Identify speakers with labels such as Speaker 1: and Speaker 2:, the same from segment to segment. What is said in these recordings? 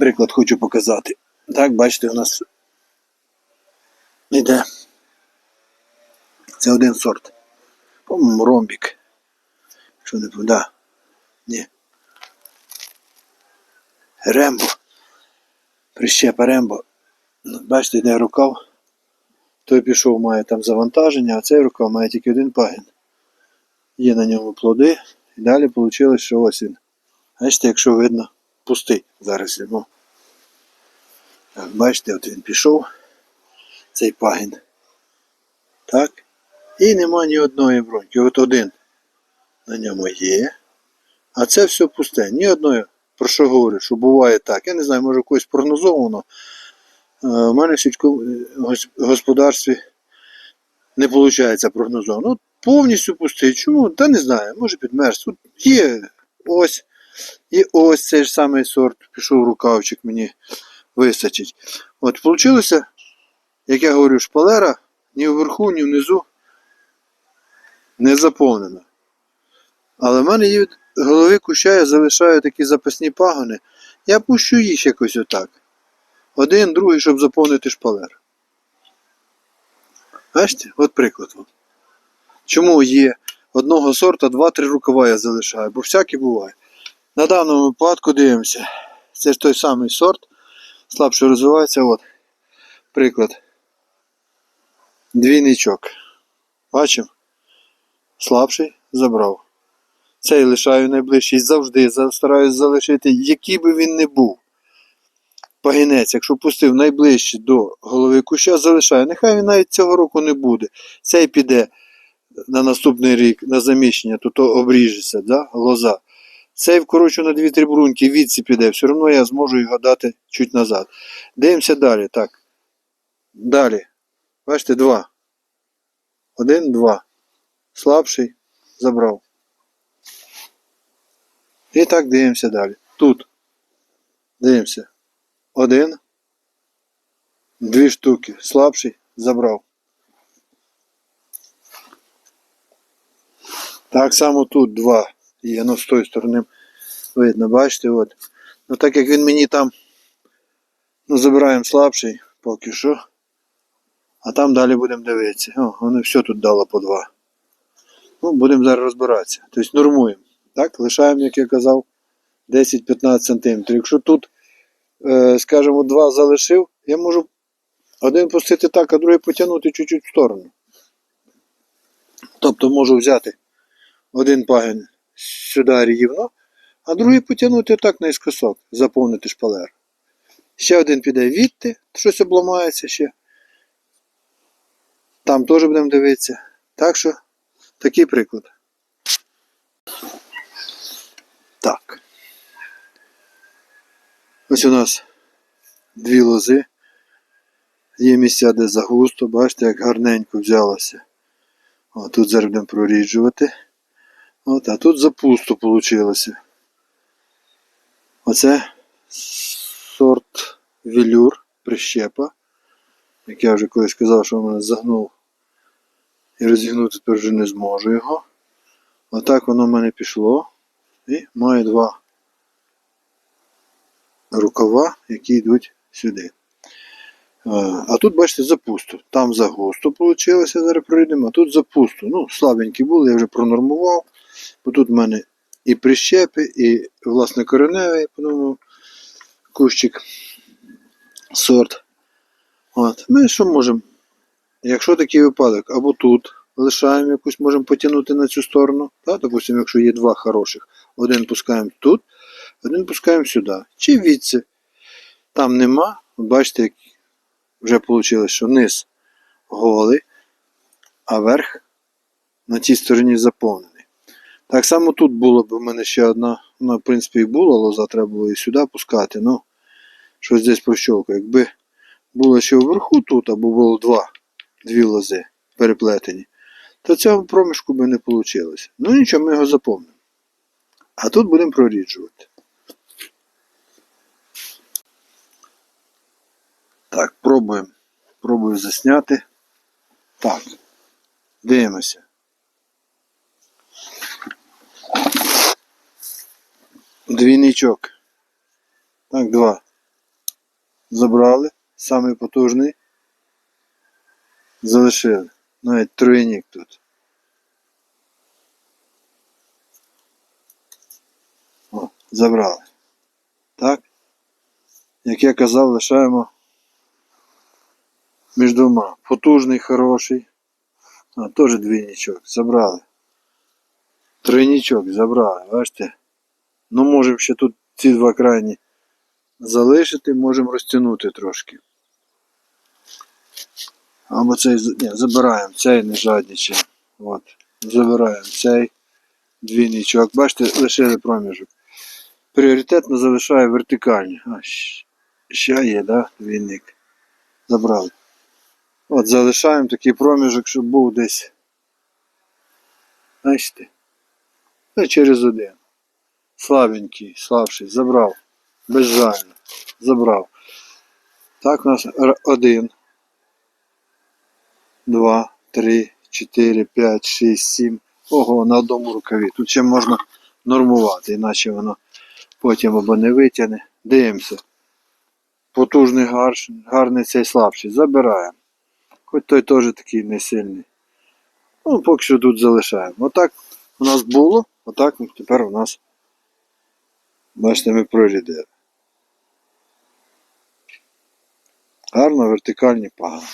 Speaker 1: приклад хочу показати. Так, бачите, у нас іде. Це один сорт. По-моєму, ромбік. Що не да. Ні. Рембо. Прищепа Рембо. Ну, Бачите, йде рукав. Той пішов, має там завантаження, а цей рукав має тільки один пагін. Є на ньому плоди. І далі вийшло, що ось він. Бачите, якщо видно, пустий зараз йому. Бачите, от він пішов, цей пагін. Так. І нема ні одної броньки. От один на ньому є. А це все пусте. Ні одної. Про що говорю, що буває так. Я не знаю, може когось прогнозовано. Е, У мене в сільському е, господарстві не виходить прогнозовано. Ну, повністю пустий. Чому? Та не знаю, може підмерз. Тут є ось. І ось цей ж самий сорт. Пішов рукавчик мені вистачить. От вийшло, як я говорю, шпалера ні вверху, ні внизу не заповнена. Але в мене є від голови куща, я залишаю такі запасні пагони. Я пущу їх якось отак. Один, другий, щоб заповнити шпалер. Бачите? От приклад. Чому є одного сорта два-три рукава я залишаю, бо всяке буває. На даному випадку дивимося. Це ж той самий сорт, слабше розвивається. От. Приклад. Двійничок. Бачимо? Слабший забрав. Цей лишаю найближчий завжди, стараюсь залишити, який би він не був. Пагінець, якщо пустив найближче до голови куща, залишаю. Нехай він навіть цього року не буде. Цей піде на наступний рік на заміщення, то обріжеться, да? лоза. Цей вкорочу на 2-3 бруньки, відси піде, все одно я зможу його дати чуть назад. Дивимося далі. Так. Далі. Бачите, два. Один, два. Слабший забрав. І так дивимося далі. Тут. Дивимося. Один. Дві штуки. Слабший забрав. Так само тут два є, ну з тої сторони видно, бачите, от. Ну так як він мені там, ну забираємо слабший поки що. А там далі будемо дивитися. О, вони все тут дало по два. Ну, будемо зараз розбиратися. Тобто нормуємо. Так, лишаємо, як я казав, 10-15 см. Якщо тут, е, скажімо, два залишив, я можу один пустити так, а другий потягнути чуть-чуть в сторону. Тобто можу взяти один пагін сюди рівно, а другий потягнути так наискосок, заповнити шпалер. Ще один піде відти, щось обламається ще. Там теж будемо дивитися. Так що, такий приклад. Так. Ось у нас дві лози. Є місця, де загусто, бачите, як гарненько взялося. О, тут зараз будемо проріджувати. От, а тут запусто вийшло. Оце сорт велюр, прищепа. Як я вже колись сказав, що в мене загнув і розігнути тепер вже не зможу його. Отак воно в мене пішло. І має два рукава, які йдуть сюди. Е, А тут, бачите, запусто. Там загусто вийшло, зараз пройдемо, а тут запусто. Ну, слабенькі були, я вже пронормував. Бо тут в мене і прищепи, і, власне, кореневий, по-моєму, кущик сорт. От. Ми що можемо? Якщо такий випадок, або тут лишаємо якусь, можемо потягнути на цю сторону. Так? Допустимо, якщо є два хороших, один пускаємо тут, один пускаємо сюди. Чи відси. Там нема. Бачите, як вже вийшло, що низ голий, а верх на цій стороні заповнений. Так само тут було б у мене ще одна, ну, в принципі, і була лоза, треба було і сюди пускати. Ну, щось десь прощолкаю. Якби було ще вверху тут, або було два, дві лози переплетені, то цього проміжку би не вийшло. Ну нічого, ми його заповнимо. А тут будемо проріджувати. Так, пробуємо. Пробую засняти. Так. Дивимося. Двійничок. Так, два. Забрали. Самий потужний. Залишили. Навіть тройник тут. О, забрали. Так? Як я казав, лишаємо між двома. Потужний, хороший. А, теж двійничок. Забрали. Тройничок забрали, бачите? Ну, можемо ще тут ці два крайні залишити, можемо розтягнути трошки. Або цей ні, забираємо, цей не жадничаємо. От. Забираємо цей двійничок. Бачите, лишили проміжок. Пріоритетно залишаю вертикальні. А, ще є, да? Двійник. Забрали. От залишаємо такий проміжок, щоб був десь. Бачите? Ну, через один. Слабенький, слабший, забрав. Безжально. Забрав. Так, у нас р- один, два, три, чотири, п'ять, шість, сім. Ого, на одному рукаві. Тут ще можна нормувати, іначе воно потім або не витягне. Дивимося. Потужний гарш, гарний цей слабший. Забираємо. Хоч той теж такий не сильний. Ну, поки що тут залишаємо. Отак у нас було, отак тепер у нас. Бачите, ми прорідили. Гарно, вертикальні пагани.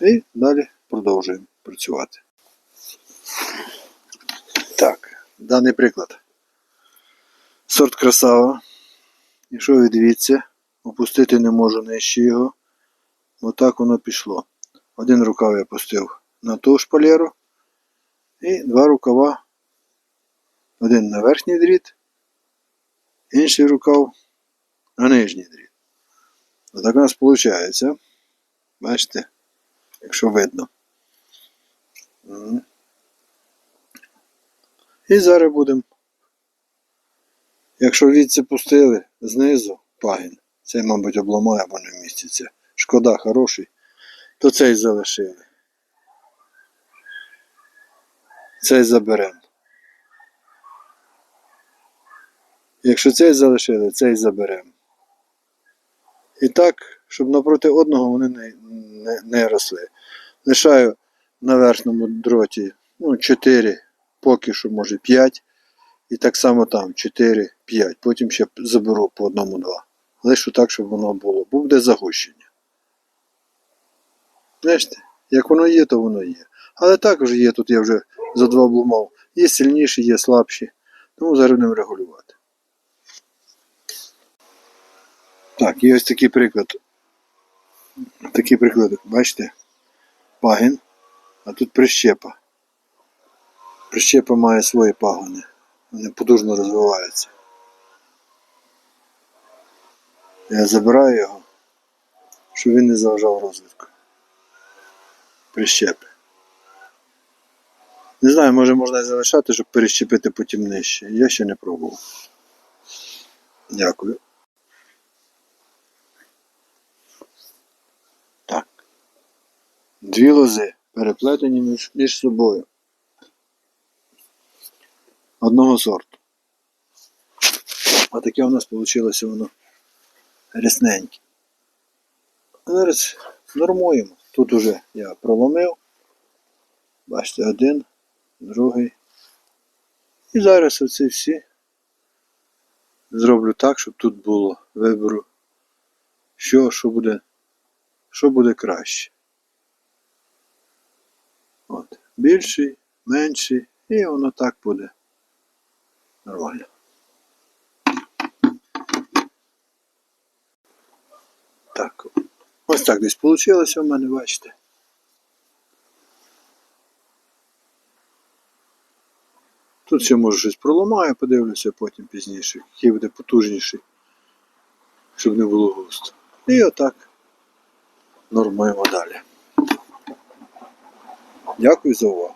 Speaker 1: І далі продовжуємо працювати. Так, даний приклад. Сорт красава. Якщо ви дивіться, опустити не можу нижче його. Отак воно пішло. Один рукав я пустив на ту шпалеру. І два рукава. Один на верхній дріт, інший рукав на нижній дріт. Отак у нас виходить. Бачите, якщо видно. І зараз будемо. Якщо відці пустили знизу пагін, цей, мабуть, обламає або не вміститься. Шкода хороший, то цей залишили. Цей заберемо. Якщо цей залишили, цей заберемо. І так, щоб напроти одного вони не, не, не росли. Лишаю на верхньому дроті ну, 4, поки що може 5. І так само там 4, 5. Потім ще заберу по одному-два. Лишу так, щоб воно було. Буде загущення. Знаєте, як воно є, то воно є. Але також є, тут я вже за два обломав. Є сильніші, є слабші. Тому зараз будемо регулювати. Так, є ось такий приклад. Такий приклад, бачите? Пагін, а тут прищепа. Прищепа має свої пагони. Вони потужно розвиваються. Я забираю його, щоб він не заважав розвитку. Прищепи. Не знаю, може можна і залишати, щоб перещепити потім нижче. Я ще не пробував. Дякую. Дві лози переплетені між, між собою. Одного сорту. А таке у нас вийшло воно рясненьке. Зараз нормуємо. Тут уже я проломив. Бачите, один, другий. І зараз оці всі зроблю так, щоб тут було вибору, що, що буде, що буде краще. От. Більший, менший, і воно так буде. Нормально. Так. Ось так десь вийшло у мене, бачите. Тут ще може щось проламаю, подивлюся потім пізніше, який буде потужніший, щоб не було густо. І отак нормуємо далі. Дякую за увагу.